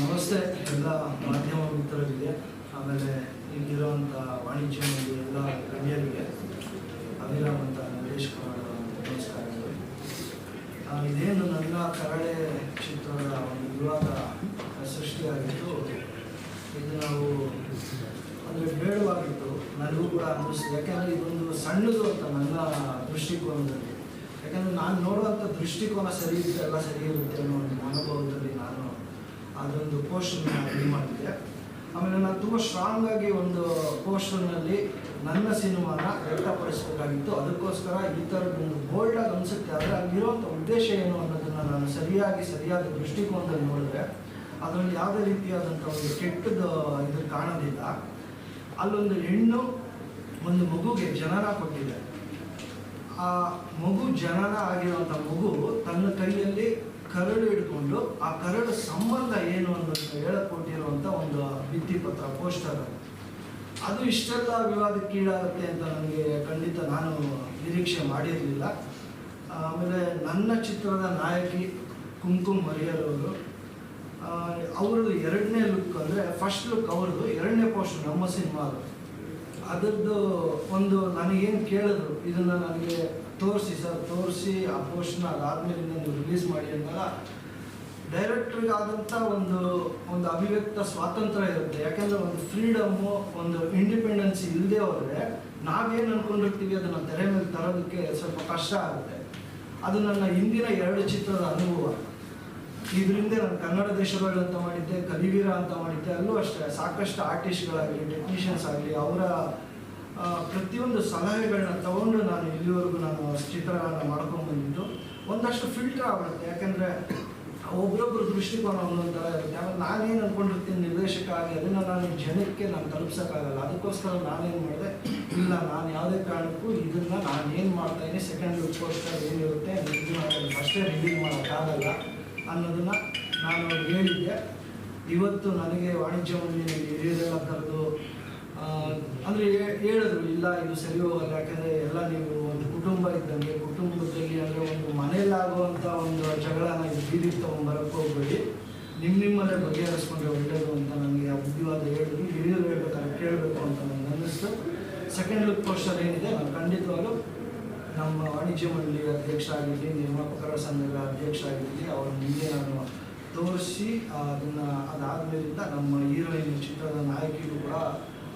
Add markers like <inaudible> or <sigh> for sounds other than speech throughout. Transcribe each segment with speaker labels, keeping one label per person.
Speaker 1: ನಮಸ್ತೆ. ಎಲ್ಲ ಮಾಧ್ಯಮ ಮಿತ್ರರಿಗೆ ಆಮೇಲೆ ಇಲ್ಲಿರುವಂಥ ವಾಣಿಜ್ಯ ಎಲ್ಲ ಗಣ್ಯರಿಗೆ ಅಭಿರಾಮ್ ಅಂತ ಕುಮಾರ್ ನಮಸ್ಕಾರಗಳು. ಇದೇನು ನನ್ನ ಕರಳೆ ಚಿತ್ರದ ಒಂದು ವಿವಾದ ಸೃಷ್ಟಿಯಾಗಿದ್ದು, ಇದು ನಾವು ಅಂದರೆ ಬೇಡವಾಗಿತ್ತು. ನನಗೂ ಕೂಡ ಅನ್ನಿಸ್ತು. ಯಾಕೆಂದರೆ ಇದೊಂದು ಸಣ್ಣದು ಅಂತ ನನ್ನ ದೃಷ್ಟಿಕೋನದಲ್ಲಿ. ಯಾಕಂದರೆ ನಾನು ನೋಡುವಂಥ ದೃಷ್ಟಿಕೋನ ಸರಿ ಇರುತ್ತೆ ಎಲ್ಲ ಸರಿ ಇರುತ್ತೆ ಅನ್ನೋ ಒಂದು ಅನುಭವದಲ್ಲಿ ನಾನು ಅದೊಂದು ಪೋಸ್ಟನ್ನು ರೆಡಿ ಮಾಡಿದ್ದೆ ಆಮೇಲೆ ನಾನು ತುಂಬ ಸ್ಟ್ರಾಂಗ್ ಆಗಿ ಒಂದು ಪೋಸ್ಟರ್ನಲ್ಲಿ ನನ್ನ ಸಿನಿಮಾನ ವ್ಯಕ್ತಪಡಿಸಬೇಕಾಗಿತ್ತು. ಅದಕ್ಕೋಸ್ಕರ ಈ ಥರದ್ದು ಒಂದು ಬೋಲ್ಡಾಗಿ ಅನಿಸುತ್ತೆ. ಆದರೆ ಅಲ್ಲಿರುವಂಥ ಉದ್ದೇಶ ಏನು ಅನ್ನೋದನ್ನು ನಾನು ಸರಿಯಾಗಿ ಸರಿಯಾದ ದೃಷ್ಟಿಕೋನದಲ್ಲಿ ನೋಡಿದ್ರೆ ಅದರಲ್ಲಿ ಯಾವುದೇ ರೀತಿಯಾದಂಥ ಒಂದು ಕೆಟ್ಟದ್ದು ಇದು ಕಾಣೋದಿಲ್ಲ. ಅಲ್ಲೊಂದು ಹೆಣ್ಣು ಒಂದು ಮಗುಗೆ ಜನನ ಕೊಟ್ಟಿದೆ. ಆ ಮಗು ಜನನ ಆಗಿರುವಂಥ ಮಗು ತನ್ನ ಕೈಯಲ್ಲಿ ಕರಡು ಹಿಡ್ಕೊಂಡು ಆ ಕರಡು ಸಂಬಂಧ ಏನು ಅನ್ನೋದನ್ನ ಹೇಳಕೊಟ್ಟಿರುವಂಥ ಒಂದು ಭಿತ್ತಿಪತ್ರ, ಪೋಸ್ಟರ್ ಅದು. ಇಷ್ಟೆಲ್ಲ ವಿವಾದಕ್ಕೀಡಾಗುತ್ತೆ ಅಂತ ನನಗೆ ಖಂಡಿತ ನಾನು ನಿರೀಕ್ಷೆ ಮಾಡಿರಲಿಲ್ಲ. ಆಮೇಲೆ ನನ್ನ ಚಿತ್ರದ ನಾಯಕಿ ಕುಂಕುಮ್ ಹರಿಹರವರು ಅವ್ರದ್ದು ಎರಡನೇ ಲುಕ್ ಅಂದರೆ ಫಸ್ಟ್ ಲುಕ್ ಅವ್ರದ್ದು ಎರಡನೇ ಪೋಸ್ಟ್ ನಮ್ಮ ಸಿನಿಮಾದು ಅದರದ್ದು ಒಂದು ನನಗೇನು ಕೇಳಿದ್ರು, ಇದನ್ನು ನನಗೆ ತೋರಿಸಿ ಸರ್, ತೋರಿಸಿ, ಆ ಪೋಸ್ಟ್ನ ಅದಾದಮೇಲೆ ನಾನು ರಿಲೀಸ್ ಮಾಡಿ ಅಂದಾಗ ಡೈರೆಕ್ಟ್ರಿಗೆ ಆದಂಥ ಒಂದು ಒಂದು ಅಭಿವ್ಯಕ್ತ ಸ್ವಾತಂತ್ರ್ಯ ಇರುತ್ತೆ. ಯಾಕೆಂದರೆ ಒಂದು ಫ್ರೀಡಮ್ಮು ಒಂದು ಇಂಡಿಪೆಂಡೆನ್ಸ್ ಇಲ್ಲದೆ ಹೋದರೆ ನಾವೇನು ಅಂದ್ಕೊಂಡಿರ್ತೀವಿ ಅದನ್ನು ತೆರೆ ಮೇಲೆ ತರೋದಕ್ಕೆ ಸ್ವಲ್ಪ ಕಷ್ಟ ಆಗುತ್ತೆ. ಅದು ನನ್ನ ಹಿಂದಿನ ಎರಡು ಚಿತ್ರದ ಅನುಭವ. ಇದರಿಂದ ನಾನು ಕನ್ನಡ ದೇಶಗಳು ಅಂತ ಮಾಡಿದ್ದೆ ಕಲಿವೀರ ಅಂತ ಮಾಡಿದ್ದೆ, ಅಲ್ಲೂ ಅಷ್ಟೇ, ಸಾಕಷ್ಟು ಆರ್ಟಿಸ್ಟ್ಗಳಾಗಲಿ ಟೆಕ್ನಿಷಿಯನ್ಸ್ ಆಗಲಿ, ಅವರ ಪ್ರತಿಯೊಂದು ಸಲಹೆಗಳನ್ನ ತಗೊಂಡು ನಾನು ಇಲ್ಲಿವರೆಗೂ ನಾನು ಚಿತ್ರಗಳನ್ನ ಮಾಡ್ಕೊಂಡು ಬಂದಿದ್ದು. ಒಂದಷ್ಟು ಫಿಲ್ಟರ್ ಆಗ್ಬಿಡುತ್ತೆ ಯಾಕಂದರೆ ಒಬ್ಬೊಬ್ಬರು ದೃಷ್ಟಿಕೋನ ಒಂದೊಂದು ಥರ ಇರುತ್ತೆ. ಆಮೇಲೆ ನಾನೇನು ಅಂದ್ಕೊಂಡಿರ್ತೀನಿ ನಿರ್ದೇಶಕ ಆಗಿ ಅದನ್ನು ನಾನು ಜನಕ್ಕೆ ನಾನು ತಲುಪ್ಸೋಕ್ಕಾಗಲ್ಲ. ಅದಕ್ಕೋಸ್ಕರ ನಾನೇನು ಮಾಡಿದೆ, ಇಲ್ಲ, ನಾನು ಯಾವುದೇ ಕಾರಣಕ್ಕೂ ಇದನ್ನು ನಾನು ಏನು ಮಾಡ್ತಾಯಿದ್ದೀನಿ ಸೆಕೆಂಡ್ ಲುಕ್ಕೋಸ್ಕರ ಏನಿರುತ್ತೆ ಇದು ಅಷ್ಟೇ ರಿವೀಲ್ ಮಾಡೋಕ್ಕಾಗಲ್ಲ. ಅನ್ನೋದನ್ನ ನಾನು ಅವ್ರಿಗೆ ಹೇಳಿದ್ದೆ. ಇವತ್ತು ನನಗೆ ವಾಣಿಜ್ಯ ಮಂಡಳಿ ಹೇಳಿದಂಥದ್ದು ಅಂದರೆ ಹೇಳಿದ್ರು, ಇಲ್ಲ, ಇದು ಸರಿ ಹೋಗಲ್ಲ, ಯಾಕಂದರೆ ಎಲ್ಲ ನೀವು ಒಂದು ಕುಟುಂಬ ಇದ್ದಂಗೆ, ಕುಟುಂಬದಲ್ಲಿ ಅಂದರೆ ಒಂದು ಮನೆಯಲ್ಲಾಗುವಂಥ ಒಂದು ಜಗಳನ ಇದು ಬೀದಿಗೆ ತೊಗೊಂಬರಕ್ಕೆ ಹೋಗ್ಬೇಡಿ. ನಿಮ್ಮ ನಿಮ್ಮಲ್ಲೇ ಬಗೆಹರಿಸ್ಕೊಂಡ್ರೆ ಒಳ್ಳೇದು ಅಂತ ನನಗೆ ಆ ಬುದ್ಧಿವಾದ ಹೇಳಿದ್ರು. ಹಿರಿಯರು ಹೇಳ್ಬೇಕಾದ್ರೆ ಕೇಳಬೇಕು ಅಂತ ನನಗೆ ಅನ್ನಿಸ್ತು. ಸೆಕೆಂಡ್ ಲುಕ್ ಪೋಸ್ಟರ್ ಏನಿದೆ, ನಾನು ಖಂಡಿತವಾಗ್ಲೂ ನಮ್ಮ ವಾಣಿಜ್ಯ ಮಂಡಳಿ ಅಧ್ಯಕ್ಷ ಆಗಿರಲಿ ನಿರ್ಮಾಪಕರ ಸಂಘದ ಅಧ್ಯಕ್ಷ ಆಗಿರಲಿ ಅವರ ಮುಂದೆ ನಾನು ತೋರಿಸಿ, ಅದನ್ನು ಅದಾದಮೇಲಿಂದ ನಮ್ಮ ಹೀರೋಯಿನ್ ಚಿತ್ರದ ನಾಯಕಿಗೂ ಕೂಡ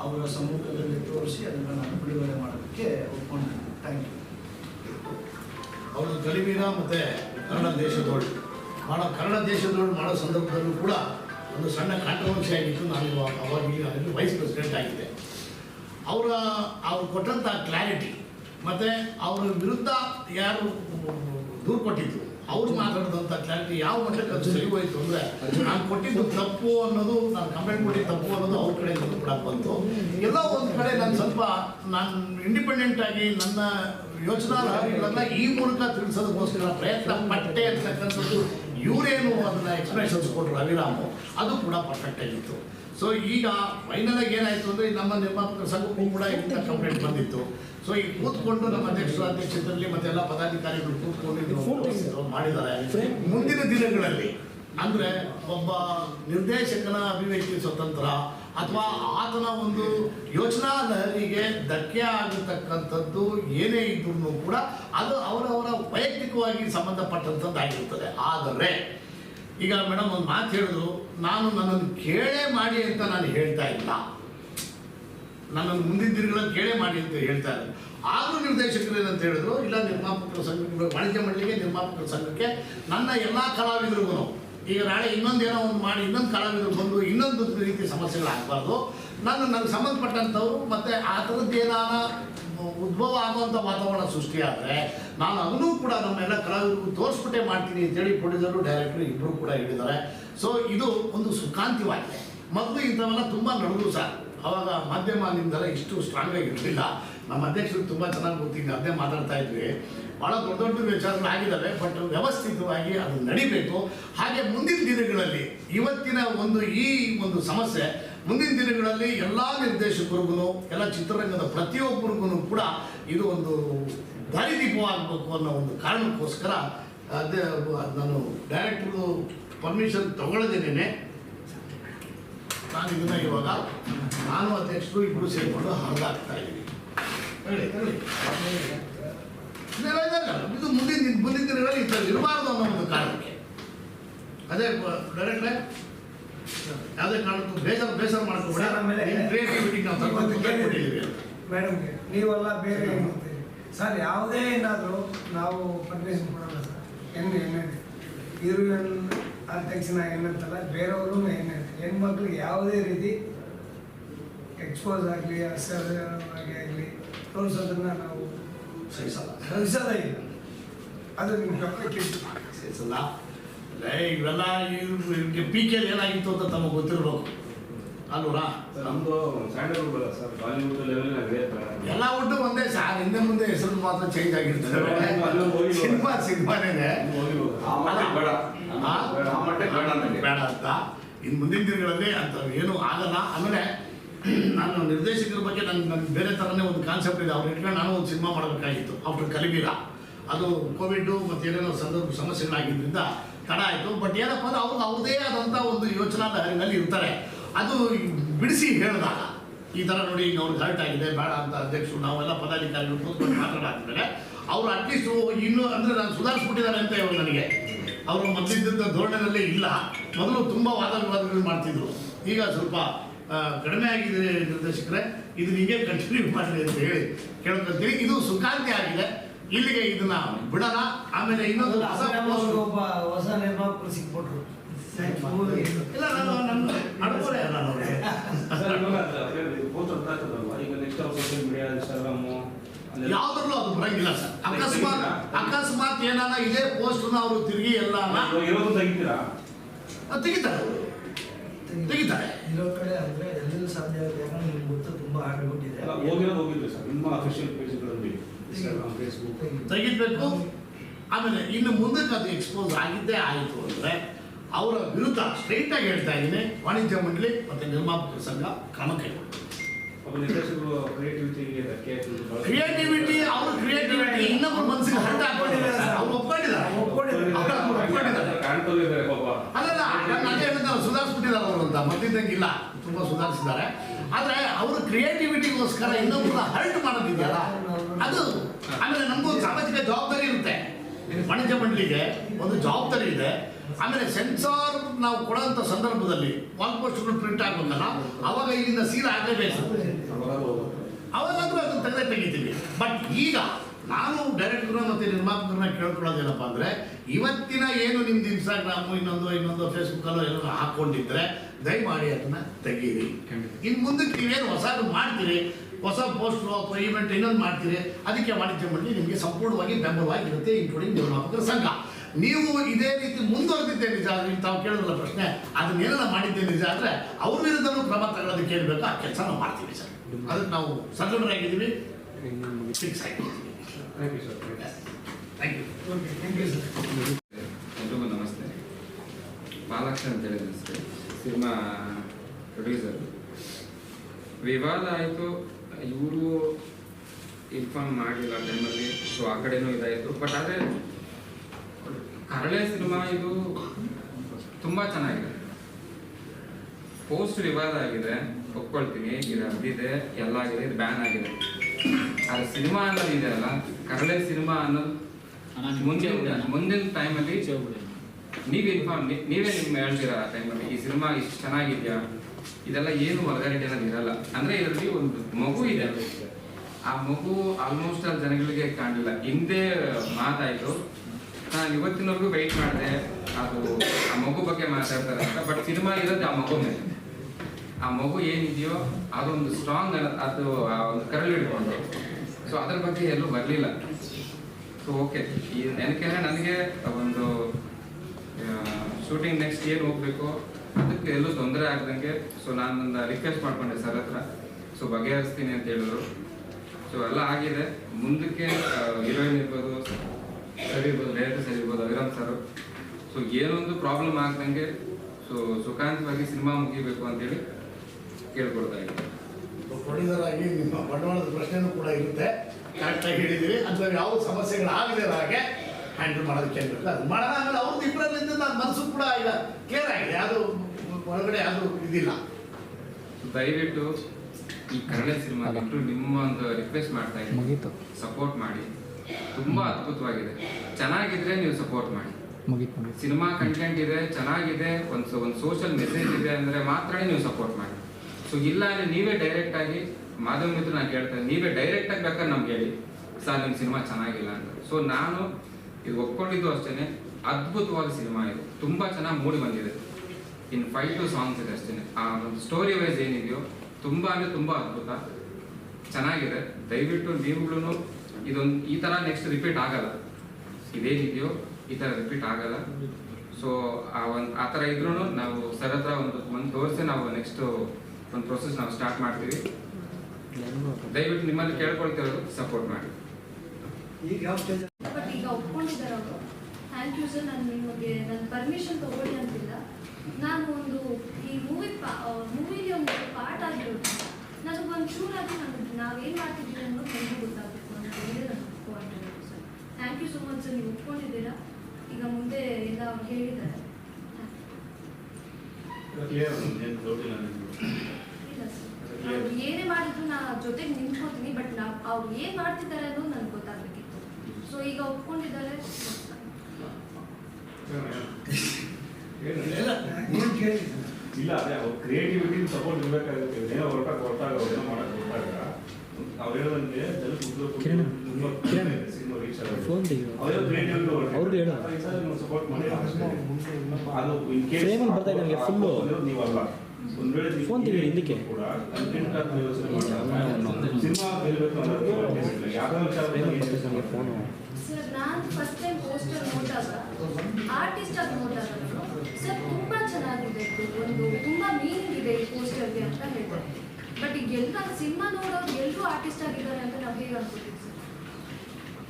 Speaker 1: ಅವರ ಸಮ್ಮುಖದಲ್ಲಿ ತೋರಿಸಿ ಅದನ್ನು ನಾನು ಬಿಡುಗಡೆ ಮಾಡೋದಕ್ಕೆ ಒಪ್ಕೊಂಡಿದ್ದೀನಿ. ಥ್ಯಾಂಕ್ ಯು
Speaker 2: ಅವರು ಕಲಿವೀರ ಮತ್ತು ಕನ್ನಡ ದೇಶದೋಳು. ಮಾಡೋ ಕನ್ನಡ ದೇಶದೋಳು ಮಾಡೋ ಸಂದರ್ಭದಲ್ಲೂ ಕೂಡ ಒಂದು ಸಣ್ಣ ಕಾಂಟ್ರವರ್ಸಿ ಆಗಿತ್ತು. ನಾನು ಅವಾಗ ವೈಸ್ ಪ್ರೆಸಿಡೆಂಟ್ ಆಗಿದ್ದೆ ಅವರ ಅವ್ರು ಕೊಟ್ಟಂಥ ಕ್ಲಾರಿಟಿ ಮತ್ತು ಅವರ ವಿರುದ್ಧ ಯಾರು ದೂರು ಕೊಟ್ಟಿದ್ರು? ಅವ್ರು ಮಾತಾಡಿದಂಥ ಕ್ಲಾರಿಟಿ ಯಾವ ಮಟ್ಟಕ್ಕೆ ಅದು ಸರಿ ಹೋಯ್ತು ಅಂದರೆ ನಾನು ಕೊಟ್ಟಿದ್ದು ತಪ್ಪು ಅನ್ನೋದು, ನಾನು ಕಂಪ್ಲೇಂಟ್ ಕೊಟ್ಟಿದ್ದು ತಪ್ಪು ಅನ್ನೋದು ಅವ್ರ ಕಡೆ ಕೂಡ ಬಂತು. ಎಲ್ಲ ಒಂದು ಕಡೆ ನಾನು ಸ್ವಲ್ಪ ನಾನು ಇಂಡಿಪೆಂಡೆಂಟ್ ಆಗಿ ನನ್ನ ಯೋಚನಾ ಈ ಮೂಲಕ ತಿಳಿಸೋದಕ್ಕೋಸ್ಕರ ಪ್ರಯತ್ನ ಪಟ್ಟೆ ಅಂತಕ್ಕಂಥದ್ದು ಇವರೇನು ಅದನ್ನ ಎಕ್ಸ್ಪ್ರೆಷನ್ಸ್ ಕೊಟ್ಟರು ಅಭಿರಾಮು ಅದು ಕೂಡ ಪರ್ಫೆಕ್ಟ್ ಆಗಿತ್ತು. ಸೊ ಈಗ ಫೈನಲಾಗಿ ಏನಾಯಿತು ಅಂದರೆ ನಮ್ಮ ನಿರ್ಮಾಪಕರ ಸಂಘಕ್ಕೂ ಕೂಡ ಇಂಥ ಕಂಪ್ಲೇಂಟ್ ಬಂದಿತ್ತು. ಸೊ ಈಗ ಕೂತ್ಕೊಂಡು ನಮ್ಮ ಅಧ್ಯಕ್ಷರ ಅಧ್ಯಕ್ಷತೆಯಲ್ಲಿ ಮತ್ತೆ ಎಲ್ಲ ಪದಾಧಿಕಾರಿಗಳು ಕೂತ್ಕೊಂಡು ಮಾಡಿದ್ದಾರೆ. ಮುಂದಿನ ದಿನಗಳಲ್ಲಿ ಅಂದರೆ ಒಬ್ಬ ನಿರ್ದೇಶಕನ ಅಭಿವ್ಯಕ್ತಿ ಸ್ವತಂತ್ರ ಅಥವಾ ಆತನ ಒಂದು ಯೋಚನಾ ಲಹರಿಗೆ ಧಕ್ಕೆ ಆಗಿರ್ತಕ್ಕಂಥದ್ದು ಏನೇ ಇದ್ರೂ ಕೂಡ ಅದು ಅವರವರ ವೈಯಕ್ತಿಕವಾಗಿ ಸಂಬಂಧಪಟ್ಟಂಥದ್ದಾಗಿರ್ತದೆ ಆದರೆ ಈಗ ಮೇಡಮ್ ಒಂದು ಮಾತು ಹೇಳಿದ್ರು, ನಾನು ನನ್ನನ್ನು ಕೇಳೇ ಮಾಡಿ ಅಂತ ನಾನು ಹೇಳ್ತಾ ಇಲ್ಲ. ನನ್ನನ್ನು ಮುಂದಿನ ದಿನಗಳಲ್ಲಿ ಕೇಳೇ ಮಾಡಿ ಅಂತ ಹೇಳ್ತಾ ಇದ್ದಾರೆ ಆದರೂ ನಿರ್ದೇಶಕರು ಏನಂತ ಹೇಳಿದ್ರು, ಇಲ್ಲ, ನಿರ್ಮಾಪಕರ ಸಂಘ ವಾಣಿಜ್ಯ ಮಂಡಳಿಗೆ, ನಿರ್ಮಾಪಕರ ಸಂಘಕ್ಕೆ ನನ್ನ ಎಲ್ಲ ಕಲಾವಿದರಿಗೂ ಈಗ ನಾಳೆ ಇನ್ನೊಂದು ಏನೋ ಒಂದು ಮಾಡಿ, ಇನ್ನೊಂದು ಕಲಾವಿದರು ಬಂದು, ಇನ್ನೊಂದು ರೀತಿ ಸಮಸ್ಯೆಗಳಾಗಬಾರ್ದು. ನಾನು ನನಗೆ ಸಂಬಂಧಪಟ್ಟಂಥವ್ರು ಮತ್ತು ಆ ಥರದ್ದು ಏನಾನ ಉದ್ಭವ ಆಗುವಂಥ ವಾತಾವರಣ ಸೃಷ್ಟಿಯಾದರೆ ನಾನು ಅದನ್ನೂ ಕೂಡ ನಮ್ಮೆಲ್ಲ ಕಲಾವಿದರಿಗೂ ತೋರಿಸ್ಬಿಟ್ಟೆ ಮಾಡ್ತೀನಿ ಅಂತೇಳಿ ಪ್ರೊಡ್ಯೂಸರು, ಡೈರೆಕ್ಟರ್ ಇಬ್ಬರು ಕೂಡ ಹೇಳಿದ್ದಾರೆ. ಸೊ ಇದು ಒಂದು ಸುಖಾಂತಿವಾಗಿದೆ. ಮೊದಲು ಇಂಥವೆಲ್ಲ ತುಂಬ ನಡೆದು ಸರ್ ಅವಾಗ ಮಾಧ್ಯಮದಿಂದಲೇ ಇಷ್ಟು ಸ್ಟ್ರಾಂಗ್ ಆಗಿರಲಿಲ್ಲ. ನಮ್ಮ ಅಧ್ಯಕ್ಷರು ತುಂಬ ಚೆನ್ನಾಗಿ ಗೊತ್ತಿದ್ದೆ, ಅದೇ ಮಾತಾಡ್ತಾ ಇದ್ವಿ. ಭಾಳ ದೊಡ್ಡ ದೊಡ್ಡ ವಿಚಾರಗಳಾಗಿದ್ದಾವೆ ಬಟ್ ವ್ಯವಸ್ಥಿತವಾಗಿ ಅದು ನಡಿಬೇಕು. ಹಾಗೆ ಮುಂದಿನ ದಿನಗಳಲ್ಲಿ ಇವತ್ತಿನ ಒಂದು ಈ ಒಂದು ಸಮಸ್ಯೆ, ಮುಂದಿನ ದಿನಗಳಲ್ಲಿ ಎಲ್ಲ ನಿರ್ದೇಶಕರಿಗೂ ಎಲ್ಲ ಚಿತ್ರರಂಗದ ಪ್ರತಿಯೊಬ್ಬರಿಗೂ ಕೂಡ ಇದು ಒಂದು ದಾರಿದೀಪವಾಗಬೇಕು ಅನ್ನೋ ಒಂದು ಕಾರಣಕ್ಕೋಸ್ಕರ ಅದೇ, ನಾನು ಡೈರೆಕ್ಟ್ರು ಪರ್ಮಿಷನ್ ತಗೊಳ್ಳದೇನೆ ನಾನು ಇದನ್ನ ಇವಾಗ ನಾನು ಅಧ್ಯಕ್ಷರು ಇಬ್ಬರು ಸೇರಿಕೊಂಡು ಹಾಗಾಗ್ತಾ ಇದ್ದೀನಿ. ಹೇಳಿ ಹೇಳಿ. ಇದು ಮುಂದಿನ ದಿನ- ಮುಂದಿನ ದಿನಗಳಲ್ಲಿ ಇಂಥದ್ದು ಇರಬಾರ್ದು ಅನ್ನೋ ಒಂದು ಕಾರಣಕ್ಕೆ. ಅದೇ ಡೈರೆಕ್ಟ್ರೆ ಯಾವುದೇ ಕಾರಣಕ್ಕೂ ಬೇಸರ ಬೇಸರ ಮಾಡ್ಕೋಬೇಡ. ಕ್ರಿಯೇಟಿವಿಟಿ ನಾವು ಮುಂದೆ
Speaker 3: ಮೇಡಮ್ಗೆ ನೀವೆಲ್ಲ ಬೇರೆ ಸರ್. ಯಾವುದೇ ಏನಾದರೂ ನಾವು ಪರ್ಮಿಷನ್ ಮಾಡಲ್ಲ ಸರ್. ಹೆಂಗೆ ಎಣ್ಣೆ ಇರು ಹೆಣ್ಣು ಆದ ತಕ್ಷಣ ಏನಂತಲ್ಲ ಬೇರೆಯವರು ಎಣ್ಣೆ ಹೆಣ್ಮಕ್ಳಿಗೆ ಯಾವುದೇ ರೀತಿ ಎಕ್ಸ್ಪೋಸ್ ಆಗಲಿ ಅಸಹ್ಯವಾಗಿ ಆಗಲಿ ತೋರಿಸೋದನ್ನ ನಾವು
Speaker 2: ಸಹಿಸಲ್ಲ
Speaker 3: ಸಹಿಸಲ್ಲ ಇಲ್ಲ ಅದು ನಿಮ್ಮ ಗಮನಕ್ಕೆ
Speaker 2: ಸಹಿಸಲ್ಲ ಲೇ ಇವೆಲ್ಲ ಇವ್ರಿಗೆ ಪಿ ಕೆ ಏನಾಗಿತ್ತು ಅಂತ ತಮಗೆ ಗೊತ್ತಿರಬೇಕು ಅಲ್ವರಾ
Speaker 4: ಸರ್, ನಮ್ದು ಸ್ಯಾಂಡಲ್ವುಡ್ ಬರಲ್ಲ ಸರ್ ಬಾಲಿವುಡ್ ಲೆವೆಲ್
Speaker 2: ಎಲ್ಲ ಒಟ್ಟು ಒಂದೇ ಸಾರ್ ಹಿಂದೆ ಮುಂದೆ ಹೆಸರು ಮಾತ್ರ ಚೇಂಜ್ ಆಗಿರ್ತದೆ
Speaker 4: ಅಲ್ಲಿ
Speaker 2: ಸಿನಿಮಾ
Speaker 4: ಸಿನಿಮಾನೇ ಬೇಡ ಬೇಡ
Speaker 2: ಅಂತ. ಇನ್ನು ಮುಂದಿನ ದಿನಗಳಲ್ಲಿ ಅಂತ ಏನು ಆಗಲ್ಲ ಆಮೇಲೆ ನಾನು ನಿರ್ದೇಶಕರ ಬಗ್ಗೆ ನನ್ಗೆ ನನ್ಗೆ ಬೇರೆ ಥರನೇ ಒಂದು ಕಾನ್ಸೆಪ್ಟ್ ಇದೆ. ಅವ್ರು ಇಟ್ಕೊಂಡು ನಾನು ಒಂದು ಸಿನಿಮಾ ಮಾಡಬೇಕಾಗಿತ್ತು. ಆಫ್ಟರ್ ಕಲಿಬೀರ ಅದು ಕೋವಿಡ್ ಮತ್ತು ಏನೇನೋ ಸಂದರ್ಭ ಸಮಸ್ಯೆಗಳಾಗಿದ್ದರಿಂದ ತಡ ಆಯಿತು. ಬಟ್ ಏನಪ್ಪ ಅಂದ್ರೆ ಅವ್ರು ಅವ್ರದೇ ಆದಂಥ ಒಂದು ಯೋಚನಾ ಲಹರಿನಲ್ಲಿ ಇರ್ತಾರೆ. ಅದು ಬಿಡಿಸಿ ಹೇಳಿದಾಗ, ಈ ಥರ ನೋಡಿ ಈಗ ಅವ್ರಿಗೆ ಹರ್ಟ್ ಆಗಿದೆ, ಬೇಡ ಅಂತ ಅಧ್ಯಕ್ಷರು, ನಾವೆಲ್ಲ ಪದಾಧಿಕಾರಿಗಳು ಕೂತ್ಕೊಂಡು ಮಾತಾಡಾದ್ಮೇಲೆ ಅವರು ಅಟ್ಲೀಸ್ಟ್ ಇನ್ನೂ ಅಂದರೆ ನಾನು ಸುಧಾರಿಸ್ಬಿಟ್ಟಿದ್ದಾರೆ ಅಂತ ಇವಾಗ ನನಗೆ. ಅವರು ಮೊದಲಿದ್ದಂಥ ಧೋರಣೆಯಲ್ಲೇ ಇಲ್ಲ. ಮೊದಲು ತುಂಬ ವಾದ ವಿವಾದಗಳು ಮಾಡ್ತಿದ್ರು. ಈಗ ಸ್ವಲ್ಪ ಕಡಿಮೆ ಆಗಿದೆ ನಿರ್ದೇಶಕರೇ ಇದು ನಿಮಗೆ ಕಂಟಿನ್ಯೂ ಮಾಡಲಿ ಅಂತ ಹೇಳಿ ಕೇಳ್ಕೊತೀನಿ ಇದು ಸುಖಾಂತಿ ಆಗಿದೆ. ಇಲ್ಲಿಗೆ ಇದನ್ನ ಬಿಡೋಣ ಆಮೇಲೆ ಇನ್ನೊಂದು
Speaker 3: ಒಬ್ಬ ಹೊಸ ನಿರ್ಮಾಪಕರು ಸಿಕ್ಬಿಟ್ರು.
Speaker 2: ಇಲ್ಲ ನಾನು ನನ್ನ ಅನುಭವನೇ ನಾನು ಅವ್ರಿಗೆ. ಯಾವ್ದ್ರಲ್ಲೂ ಅದು ಬರಂಗಿಲ್ಲ ಸರ್. ಅಕಸ್ಮಾತ್ ಅಕಸ್ಮಾತ್ ಏನಾನ ಇದೇ ಪೋಸ್ಟ್ ಅವರು ತಿರುಗಿ ಎಲ್ಲ
Speaker 4: ತೆಗಿತಾರೆ?
Speaker 2: ತೆಗಿತೀರಾ. ತೆಗಿತಾರೆ.
Speaker 1: ಇರೋ ಕಡೆ ಅಂದರೆ ಎಲ್ಲೆಲ್ಲಿ ಸಾಧ್ಯ ಆಗುತ್ತೆ. ಯಾಕಂದ್ರೆ ನಿಮ್ಗೆ ಗೊತ್ತು ತುಂಬ
Speaker 4: ಹೋಗಿದ್ವಿ ಸರ್. ನಿಮ್ಮ ಅಫಿಷಿಯಲ್ ಪೇಜ್ಗಳಲ್ಲಿ ಇನ್ಸ್ಟಾಗ್ರಾಮ್ ಫೇಸ್ಬುಕ್
Speaker 2: ತೆಗಿಬೇಕು. ಆಮೇಲೆ ಇನ್ನು ಮುಂದಕ್ಕೆ ಅದು ಎಕ್ಸ್ಪೋಸ್ ಆಗಿದ್ದೇ ಆಯಿತು ಅಂದರೆ ಅವರ ವಿರುದ್ಧ ಸ್ಟ್ರೈಟ್ ಆಗಿ ಹೇಳ್ತಾ ಇದ್ದೀನಿ. ವಾಣಿಜ್ಯ ಮಂಡಳಿ ಮತ್ತು ನಿರ್ಮಾಪಕರ ಸಂಘ ಕ್ರಮ ಕೈಗೊಳ್ಳುತ್ತೆ. ಕ್ರಿಯೇಟಿವಿಟಿ ಅವ್ರ ಕ್ರಿಯೇಟಿವಿಟಿ ಇನ್ನೊಬ್ಬರ ಮನಸ್ಸಿಗೆ ಹರ್ಟ್ ಆಗ್ಬಿಟ್ಟಿದ್ದಾರೆ ಸರ್. ಅವ್ರು ಒಪ್ಕೊಂಡಿದ್ದಾರೆ.
Speaker 3: ಒಪ್ಕೊಂಡಿದ್ದಾರೆ.
Speaker 2: ಅಲ್ಲಲ್ಲ ನಾನು ಸುಧಾರಿಸ್ಬಿಟ್ಟಿದ್ದಾರೆ ಅವರು ಅಂತ. ಮೊದಲಿದ್ದಂಗಿಲ್ಲ ತುಂಬಾ ಸುಧಾರಿಸಿದ್ದಾರೆ. ಆದರೆ ಅವರು ಕ್ರಿಯೇಟಿವಿಟಿಗೋಸ್ಕರ ಇನ್ನೊಬ್ಬರ ಹರ್ಟ್ ಮಾಡೋದಿದೆಯಲ್ಲ? ಅದು ಆಮೇಲೆ ನಮಗೂ ಸಾಮಾಜಿಕ ಜವಾಬ್ದಾರಿ ಇರುತ್ತೆ. ವಾಣಿಜ್ಯ ಮಂಡಳಿಗೆ ಒಂದು ಜವಾಬ್ದಾರಿ ಇದೆ. ಆಮೇಲೆ ಸೆನ್ಸಾರ್ ನಾವು ಕೊಡೋಂಥ ಸಂದರ್ಭದಲ್ಲಿ ವಾಲ್ ಪೋಸ್ಟ್ಗಳು ಪ್ರಿಂಟ್ ಆಗಬೇಕಲ್ಲ? ಅವಾಗ ಇಲ್ಲಿಂದ ಸೀಲ್ ಆಗಲೇಬೇಕು. ಅವಾಗಾದ್ರೂ ಅದನ್ನು ತೆಗೆದೇ ತೆಗಿತೀವಿ. ಬಟ್ ಈಗ ನಾನು ಡೈರೆಕ್ಟರ್ ಮತ್ತು ನಿರ್ಮಾಪಕರನ್ನ ಕೇಳ್ಕೊಳ್ಳೋದೇನಪ್ಪ ಅಂದರೆ ಇವತ್ತಿನ ಏನು ನಿಮ್ದು ಇನ್ಸ್ಟಾಗ್ರಾಮು ಇನ್ನೊಂದು ಇನ್ನೊಂದು ಫೇಸ್ಬುಕ್ಕಲ್ಲೋ ಏನೋ ಹಾಕ್ಕೊಂಡಿದ್ರೆ ದಯಮಾಡಿ ಅದನ್ನ ತೆಗೀರಿ. ಇನ್ನು ಮುಂದಕ್ಕೆ ನೀವೇನು ಹೊಸದು ಮಾಡ್ತೀರಿ ಹೊಸ ಪೋಸ್ಟ್ರು ಅಥವಾ ಈವೆಂಟ್ ಇನ್ನೊಂದು ಮಾಡ್ತೀರಿ ಅದಕ್ಕೆ ವಾಣಿಜ್ಯ ಮಂಡಳಿ ನಿಮಗೆ ಸಂಪೂರ್ಣವಾಗಿ ಬೆಂಬಲವಾಗಿರುತ್ತೆ ಇನ್ಕ್ಲೂಡಿಂಗ್ ನಿರ್ಮಾಪಕರ ಸಂಘ. ನೀವು ಇದೇ ರೀತಿ ಮುಂದುವರೆದಿದ್ದೆ ನಿಜ ಅಂದ್ರೆ ತಾವು ಕೇಳಿದ್ರಲ್ಲ ಪ್ರಶ್ನೆ ಅದನ್ನೇನೆಲ್ಲ ಮಾಡಿದ್ದೆ ನಿಜ ಆದರೆ ಅವ್ರ ವಿರುದ್ಧನೂ ಕ್ರಮ ತಗೊಳ್ಳೋದಕ್ಕೆ ಕೇಳಬೇಕು? ಆ ಕೆಲಸ ನಾವು ಮಾಡ್ತೀವಿ ಸರ್. ಅದಕ್ಕೆ ನಾವು ಸದೃಢರಾಗಿದ್ದೀವಿ ಫಿಕ್ಸ್ ಆಗಿದ್ದೀವಿ.
Speaker 4: Thank you sir
Speaker 2: thank you
Speaker 3: okay thank you sir
Speaker 5: ಎಲ್ರಿಗೂ ನಮಸ್ತೆ. ಪಾಲಾಕ್ಷ ಅಂತ ಹೇಳಿ ನಮಸ್ತೆ ಸಿನಿಮಾ ಪ್ರೊಡ್ಯೂಸರ್ ವಿವಾದ ಆಯಿತು. ಇವರು ಇನ್ಫಾರ್ಮ್ ಮಾಡಿಲ್ಲ ಟೈಮಲ್ಲಿ. ಸೊ ಆ ಕಡೆನೂ ಇದಾಯಿತು. ಬಟ್ ಆದರೆ ಕರಳೆ ಸಿನಿಮಾ ಇದು ತುಂಬ ಚೆನ್ನಾಗಿದೆ. ಪೋಸ್ಟ್ ವಿವಾದ ಆಗಿದೆ. ಒಪ್ಕೊಳ್ತೀನಿ. ಇದು ಅದಿದೆ ಎಲ್ಲ ಆಗಿದೆ. ಇದು ಬ್ಯಾನ್ ಆಗಿದೆ. ಆದರೆ ಸಿನಿಮಾ ಅನ್ನೋದು ಇದೆ ಅಲ್ಲ. ಕರಳೆ ಸಿನಿಮಾ ಅನ್ನೋದು ಮುಂದೆ ಮುಂದಿನ ಟೈಮಲ್ಲಿ ನೀವು ಇನ್ಫಾರ್ಮ್ ನೀವೇ ನಿಮ್ಮ ಹೇಳ್ತೀರಾ ಆ ಟೈಮಲ್ಲಿ ಈ ಸಿನಿಮಾ ಇಷ್ಟು ಚೆನ್ನಾಗಿದ್ಯಾ? ಇದೆಲ್ಲ ಏನು ಹೊರಗಡೆ ಅನ್ನೋದು ಇರಲ್ಲ. ಅಂದ್ರೆ ಇದರಲ್ಲಿ ಒಂದು ಮಗು ಇದೆ. ಆ ಮಗು ಆಲ್ಮೋಸ್ಟ್ ಅಲ್ಲಿ ಜನಗಳಿಗೆ ಕಾಣಲಿಲ್ಲ. ಹಿಂದೆ ಮಾತಾಯ್ತು. ನಾನು ಇವತ್ತಿನವರೆಗೂ ವೆಯ್ಟ್ ಮಾಡಿದೆ. ಅದು ಆ ಮಗು ಬಗ್ಗೆ ಮಾತಾಡ್ತಾರೆ ಅಂತ ಬಟ್ ಸಿನಿಮಾ ಇರೋದು ಆ ಮಗು ಮೇಲೆ. ಆ ಮಗು ಏನಿದೆಯೋ, ಅದೊಂದು ಸ್ಟ್ರಾಂಗ್ ಅದು ಆ ಒಂದು ಕರಳು ಹಿಡ್ಕೊಂಡು. ಸೊ ಅದ್ರ ಬಗ್ಗೆ ಎಲ್ಲೂ ಬರಲಿಲ್ಲ. ಸೊ ಓಕೆ ಈ ಅಂದರೆ ನನಗೆ ಒಂದು ಶೂಟಿಂಗ್ ನೆಕ್ಸ್ಟ್ ಏನು ಹೋಗ್ಬೇಕು. ಅದಕ್ಕೆ ಎಲ್ಲೂ ತೊಂದರೆ ಆಗ್ದಂಗೆ. ಸೊ ನಾನು ರಿಕ್ವೆಸ್ಟ್ ಮಾಡ್ಕೊಂಡೆ ಸರ್ ಹತ್ರ. ಸೊ ಬಗೆಹರಿಸ್ತೀನಿ ಅಂತ ಹೇಳಿದ್ರು. ಸೊ ಎಲ್ಲ ಆಗಿದೆ. ಮುಂದಕ್ಕೆ ಹೀರೋಯಿನ್ ಇರ್ಬೋದು ಸರಿ ಡೈರೆಕ್ಟ್ ಡೈರೆಕ್ಟರ್ ಸರಿ ಇರ್ಬೋದು ಅವಿರಾಮ್ ಸರ್. ಸೊ ಏನೊಂದು ಪ್ರಾಬ್ಲಮ್ ಆಗ್ದಂಗೆ ಸೊ ಸುಖಾಂತವಾಗಿ ಸಿನಿಮಾ ಮುಗಿಬೇಕು ಅಂತೇಳಿ ಕೇಳ್ಕೊಡ್ತಾ ಇದ್ದೀನಿ.
Speaker 2: ಪ್ರೊಡ್ಯೂಸರ್ ಆಗಿ ನಿಮ್ಮ ಬಂಡವಾಳದ ಪ್ರಶ್ನೆನೂ ಕೂಡ ಇರುತ್ತೆ. ಕರೆಕ್ಟಾಗಿ ಹೇಳಿದ್ದೀರಿ. ಅಥವಾ ಯಾವ ಸಮಸ್ಯೆಗಳು ಆಗದೆ ಹಾಗೆ ಹ್ಯಾಂಡಲ್ ಮಾಡೋದಕ್ಕೆ ಅದು ಮಾಡೋಣ ಆಮೇಲೆ ಅವ್ರದ್ದು ಇಬ್ಬರಲ್ಲಿಂದ ನನ್ನ ಮನಸ್ಸು ಕೂಡ ಈಗ ಕ್ಲಿಯರ್ ಆಗಿದೆ. ಅದು ಒಳಗಡೆ ಅದು ಇದಿಲ್ಲ.
Speaker 5: ದಯವಿಟ್ಟು ಈ ಕನ್ನಡ ಸಿನಿಮಾ ನಿಮ್ಮ ಒಂದು ರಿಕ್ವೆಸ್ಟ್ ಮಾಡ್ತಾ ಇದ್ದೀನಿ.
Speaker 6: ಮುಗೀತು.
Speaker 5: ಸಪೋರ್ಟ್ ಮಾಡಿ. ತುಂಬಾ ಅದ್ಭುತವಾಗಿದೆ. ಚೆನ್ನಾಗಿದ್ರೆ ನೀವು ಸಪೋರ್ಟ್ ಮಾಡಿ. ಸಿನಿಮಾ ಕಂಟೆಂಟ್ ಇದೆ ಚೆನ್ನಾಗಿದೆ ಒಂದು ಒಂದು ಸೋಷಿಯಲ್ ಮೆಸೇಜ್ ಇದೆ ಅಂದ್ರೆ ಮಾತ್ರ ನೀವು ಸಪೋರ್ಟ್ ಮಾಡಿ. ಸೊ ಇಲ್ಲ ಅಂದ್ರೆ ನೀವೇ ಡೈರೆಕ್ಟ್ ಆಗಿ ಮಾಧವ ಮಿತ್ರ ನಾನು ಕೇಳ್ತೇನೆ ನೀವೇ ಡೈರೆಕ್ಟ್ ಆಗಿ ಬೇಕಾದ್ರೆ ನಮ್ಗೆ ಹೇಳಿ. ಸರ್ ನಿಮ್ಮ ಸಿನಿಮಾ ಚೆನ್ನಾಗಿಲ್ಲ ಅಂತ. ಸೊ ನಾನು ಇದು ಒಪ್ಕೊಂಡಿದ್ದು ಅಷ್ಟೇನೆ ಅದ್ಭುತವಾದ ಸಿನಿಮಾ ಇದು. ತುಂಬಾ ಚೆನ್ನಾಗಿ ಮೂಡಿ ಬಂದಿದೆ. ಇನ್ ಫೈವ್ ಟು ಸಾಂಗ್ಸ್ ಇದೆ ಅಷ್ಟೇ ಆ ಒಂದು ಸ್ಟೋರಿ ವೈಸ್ ಏನಿದೆಯೋ ತುಂಬಾ ಅಂದ್ರೆ ತುಂಬಾ ಅದ್ಭುತ. ಚೆನ್ನಾಗಿದೆ. ದಯವಿಟ್ಟು ನೀವುಗಳು ಇದೊಂದು ಈ ಥರ ನೆಕ್ಸ್ಟ್ ರಿಪೀಟ್ ಆಗಲ್ಲ. ಇದೇನಿದೆಯೋ ಈ ಥರ ರಿಪೀಟ್ ಆಗಲ್ಲ. ಸೊ ಆ ಒಂದು ಆ ಥರ ಇದ್ರೂ ನಾವು ಸರ್ ಹತ್ರ ಒಂದು ಒಂದು ತೋರಿಸಿ ನಾವು ನೆಕ್ಸ್ಟ್ ಒಂದು ಪ್ರೊಸೆಸ್ ನಾವು ಸ್ಟಾರ್ಟ್ ಮಾಡ್ತೀವಿ. ದಯವಿಟ್ಟು ನಿಮ್ಮಲ್ಲಿ ಕೇಳ್ಕೊಳ್ತಿರೋದು ಸಪೋರ್ಟ್ ಮಾಡಿ.
Speaker 1: ಈಗ ಯಾವ ಸ್ಟೇಜ್
Speaker 7: ಬಟ್ ಈಗ ಒಪ್ಕೊಂಡಿದ್ದಾರೆ ಅವರು. ಥ್ಯಾಂಕ್ ಯು ಸರ್ ನಾನು ನಿಮಗೆ ನನ್ನ ಪರ್ಮಿಷನ್ ತಗೊಳ್ಳಿ ಅಂತಿಲ್ಲ. ನಾನು ಒಂದು ಈ ಮೂವಿ ಮೂವಿಲಿ ಒಂದು ಪಾರ್ಟ್ ಆಗಿರೋದು ನನಗೊಂದು ಒಂದು ಚೂರ್ ಆಗಿ ನನಗೆ ನಾವೇನು ಮಾಡ್ತಿದ್ದೀವಿ ಅನ್ನೋದು ನನಗೆ ಗೊತ್ತಾಗಬೇಕು ನಾನು sir thank you so much sir ನೀವು ಒಪ್ಕೊಂಡಿದ್ದೀರಾ? ಈಗ ಮುಂದೆ ಎಲ್ಲ ಅವ್ರು ಹೇಳಿದ್ದಾರೆ.
Speaker 4: ಇಲ್ಲ
Speaker 7: ಸರ್ ಅವ್ರು ಏನೇ ಮಾಡಿದ್ರು ನಾ ಜೊತೆಗೆ ನಿಂತ್ಕೋತೀನಿ ಬಟ್ ನಾ ಅವ್ರು ಏನು ಮಾಡ್ತಿದ್ದಾರೆ ಅನ್ನೋದು ನನಗೆ ಗೊತ್ತಾಗಬೇಕಿತ್ತು. ಸೊ ಈಗ ಒಪ್ಕೊಂಡಿದ್ದಾರೆ.
Speaker 2: ಇಲ್ಲ,
Speaker 4: ಅದೇ ಅವ್ರ ಕ್ರಿಯೇಟಿವಿಟಿ ಸಪೋರ್ಟ್ ಇರಬೇಕಾಗುತ್ತೆ. ಏನೋ ಹೊರಟಾಗ ಹೊರಟಾಗ ಏನೋ ಮಾಡಕ್ ಅವ್ರು ಹೇಳೋದಂಗೆ ಜನ
Speaker 6: ಕಿರಣ್, ಕಿರಣ್,
Speaker 4: ಸಿನಿಮಾ ರೀಚ್ ಆಗೋದು.
Speaker 6: ಫೋನ್ ತೆಗಿಯೋ.
Speaker 4: ಅವ್ರ ಕ್ರಿಯೇಟಿವಿಟಿ
Speaker 6: ಅವ್ರಿಗೆ ಹೇಳು.
Speaker 4: ಸಪೋರ್ಟ್ ಮಾಡಿ. ಅದು in case
Speaker 6: Frame ಅಲ್ಲಿ ಬರ್ತಾ ಇದೆ ನನಗೆ
Speaker 4: ಒಂದ್ ವೇಳೆ ನೀವು
Speaker 6: ಫೋನ್ ತೆಗೀರಿ ಹಿಂದಕ್ಕೆ.
Speaker 4: ಕೂಡ ಯೋಚನೆ ಮಾಡಿದಾಗ ಸಿನಿಮಾ ಅಂತ ವಿಚಾರ
Speaker 6: ಫ್ರೇಮ್ ನನಗೆ ಫೋನು
Speaker 7: ಸರ್ ನಾನು ಫಸ್ಟ್ ಟೈಮ್ ಪೋಸ್ಟರ್ ನೋಡಿದಾಗ ಆರ್ಟಿಸ್ಟ್ ಆಗಿ ನೋಡಿದಾಗ ಸರ್ ತುಂಬಾ ಚೆನ್ನಾಗಿದೆ ಒಂದು ತುಂಬಾ ಮೀನಿಂಗ್ ಇದೆ ಈ ಪೋಸ್ಟರ್ಗೆ ಅಂತ ಹೇಳ್ತಾರೆ. ಬಟ್ ಈಗ ಎಲ್ಲ ಸಿನಿಮಾ ನೋಡೋರು ಎಲ್ಲರೂ ಆರ್ಟಿಸ್ಟ್ ಆಗಿದ್ದಾರೆ ಅಂತ ನಾವು ಹೇಗೆ ಅನ್ಕೋತೀವಿ ಸರ್?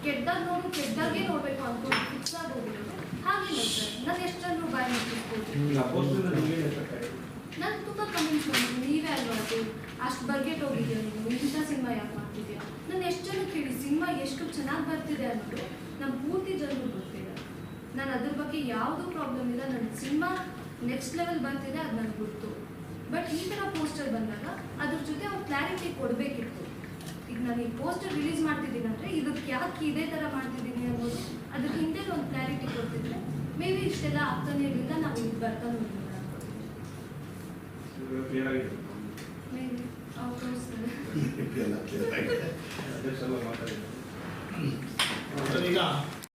Speaker 7: ಕೆಟ್ಟದಾಗ ನೋಡು ಕೆಟ್ಟದಾಗೆ ನೋಡಬೇಕು ಅನ್ಕೊಂಡು ಫಿಕ್ಸ್ ಆಗಿ ಹಾಗಿಲ್ಲ ಸರ್. ನಾನು ಬಾಯ್
Speaker 4: ನಿಮ್ಗೆ ಏನ್ effect ಆಯ್ತು?
Speaker 7: ನಾನು ತುಂಬ ಕಮೆಂಟ್ಸ್ ಮಾಡಿದ್ದೀನಿ ನೀವೇ ಅಲ್ವಾ ಅದು? ಅಷ್ಟು ಬರ್ಗೆಟ್ ಹೋಗಿದ್ಯಾ ನೀವು? ಇಂಥ ಸಿನಿಮಾ ಯಾಕೆ ಮಾಡ್ತಿದ್ಯಾ? ನಾನು ಎಷ್ಟು ಜನಕ್ಕೆ ಕೇಳಿ ಸಿನಿಮಾ ಎಷ್ಟು ಚೆನ್ನಾಗಿ ಬರ್ತಿದೆ ಅನ್ನೋದು ನಮ್ಮ ಪೂರ್ತಿ ಜನರು ಗೊತ್ತಿದೆ ನಾನು ಅದ್ರ ಬಗ್ಗೆ ಯಾವುದೂ ಪ್ರಾಬ್ಲಮ್ ಇಲ್ಲ. ನನ್ನ ಸಿನಿಮಾ ನೆಕ್ಸ್ಟ್ ಲೆವೆಲ್ ಬರ್ತಿದೆ ಅದು ನನಗೆ ಗೊತ್ತು. ಬಟ್ ಈ ಥರ ಪೋಸ್ಟರ್ ಬಂದಾಗ ಅದ್ರ ಜೊತೆ ಅವ್ರು ಕ್ಲಾರಿಟಿ ಕೊಡಬೇಕಿತ್ತು. ಈಗ ನಾನು ಈ ಪೋಸ್ಟರ್ ರಿಲೀಸ್ ಮಾಡ್ತಿದ್ದೀನಿ ಅಂದರೆ ಇದಕ್ಕೆ ಯಾಕೆ ಇದೇ ಥರ ಮಾಡ್ತಿದ್ದೀನಿ ಅನ್ನೋದು ಅದ್ರ ಹಿಂದೆ ಒಂದು ಕ್ಲಾರಿಟಿ ಕೊಡ್ತಿದ್ರೆ ಮೇ ಬಿ ಇಷ್ಟೆಲ್ಲ ಆಗ್ತಾನೆ ಇರಲಿಲ್ಲ ನಾವು ಇಲ್ಲಿ ಬರ್ತಾನೆ ಇರಲಿಲ್ಲ <laughs> <laughs>
Speaker 2: ಈಗ